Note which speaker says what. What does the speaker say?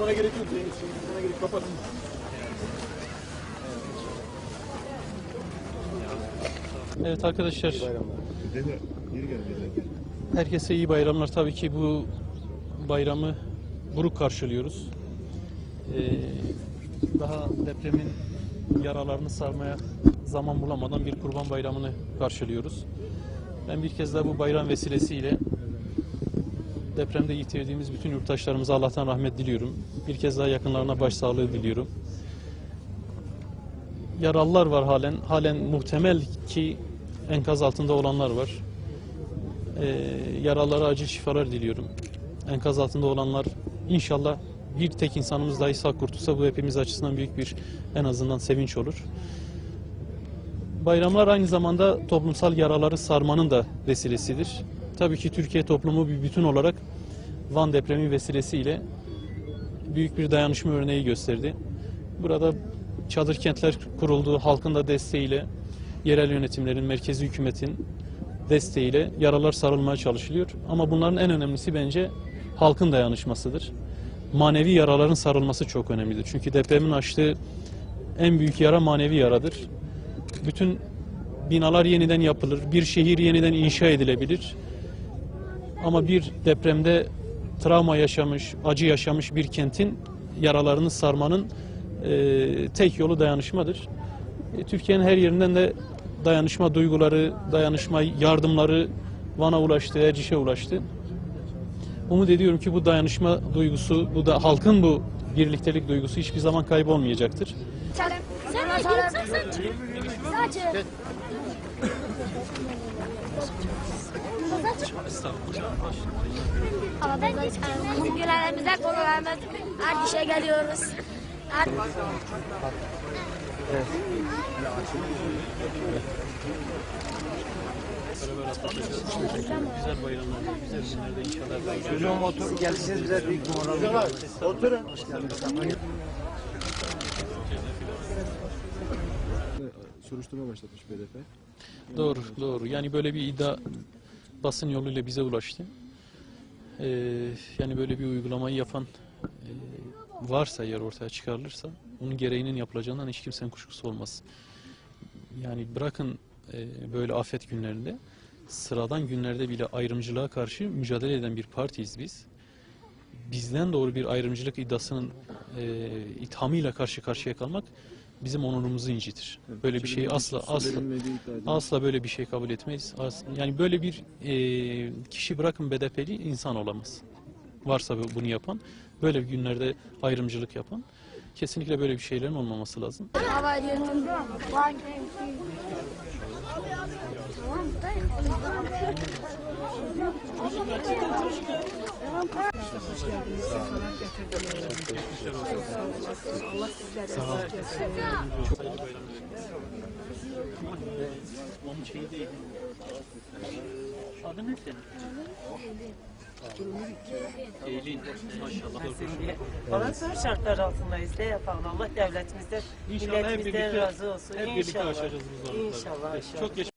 Speaker 1: Bana gerek yok. Şimdi Bana gerek kapatın.
Speaker 2: Evet arkadaşlar,
Speaker 3: Dede, geri gel dede.
Speaker 2: herkese iyi bayramlar. Tabii ki bu bayramı buruk karşılıyoruz. Ee, daha depremin yaralarını sarmaya zaman bulamadan bir kurban bayramını karşılıyoruz. Ben bir kez daha bu bayram vesilesiyle depremde yitirdiğimiz bütün yurttaşlarımıza Allah'tan rahmet diliyorum. Bir kez daha yakınlarına başsağlığı diliyorum. Yaralılar var halen. Halen muhtemel ki enkaz altında olanlar var. Ee, yaralılara acil şifalar diliyorum. Enkaz altında olanlar inşallah bir tek insanımız dahi sağ kurtulsa bu hepimiz açısından büyük bir en azından sevinç olur. Bayramlar aynı zamanda toplumsal yaraları sarmanın da vesilesidir. Tabii ki Türkiye toplumu bir bütün olarak Van depremi vesilesiyle büyük bir dayanışma örneği gösterdi. Burada çadır kentler kuruldu, halkın da desteğiyle, yerel yönetimlerin, merkezi hükümetin desteğiyle yaralar sarılmaya çalışılıyor. Ama bunların en önemlisi bence halkın dayanışmasıdır. Manevi yaraların sarılması çok önemlidir. Çünkü depremin açtığı en büyük yara manevi yaradır. Bütün binalar yeniden yapılır, bir şehir yeniden inşa edilebilir. Ama bir depremde travma yaşamış, acı yaşamış bir kentin yaralarını sarmanın e, tek yolu dayanışmadır. E, Türkiye'nin her yerinden de dayanışma duyguları, dayanışma yardımları Van'a ulaştı, Erciş'e ulaştı. Umut ediyorum ki bu dayanışma duygusu, bu da halkın bu birliktelik duygusu hiçbir zaman kaybolmayacaktır.
Speaker 4: Sen sen sen Sadece. Ama ben bizim günlerimizde konularımız her işe geliyoruz. Her...
Speaker 2: Güzel bayramlar, güzel günlerde inşallah.
Speaker 5: Çocuğum otur gelsiniz bize büyük moral.
Speaker 3: Oturun. Soruşturma başlatmış BDP.
Speaker 2: Doğru, doğru. Yani böyle bir iddia basın yoluyla bize ulaştı. Ee, yani böyle bir uygulamayı yapan e, varsa eğer ortaya çıkarılırsa onun gereğinin yapılacağından hiç kimsenin kuşkusu olmaz. Yani bırakın e, böyle afet günlerinde sıradan günlerde bile ayrımcılığa karşı mücadele eden bir partiyiz biz. Bizden doğru bir ayrımcılık iddiasının e, ithamıyla karşı karşıya kalmak bizim onurumuzu incitir. Böyle bir şeyi asla asla Asla böyle bir şey kabul etmeyiz. As- Yani böyle bir e, kişi bırakın BDP'li insan olamaz. Varsa bu- bunu yapan, böyle günlerde ayrımcılık yapan, kesinlikle böyle bir şeylerin olmaması lazım.
Speaker 4: Hava ediyorum.
Speaker 2: Adı ne senin? Eylül. Maşallah.
Speaker 6: Valla şartlar altındayız. Ne yapalım? Allah devletimizden,
Speaker 2: İnşallah hep
Speaker 6: milletimizden
Speaker 2: birlikte,
Speaker 6: razı olsun.
Speaker 2: hep birlikte
Speaker 6: İnşallah.
Speaker 2: aşacağız bu zorlukları.
Speaker 6: İnşallah, inşallah.
Speaker 2: Çok geç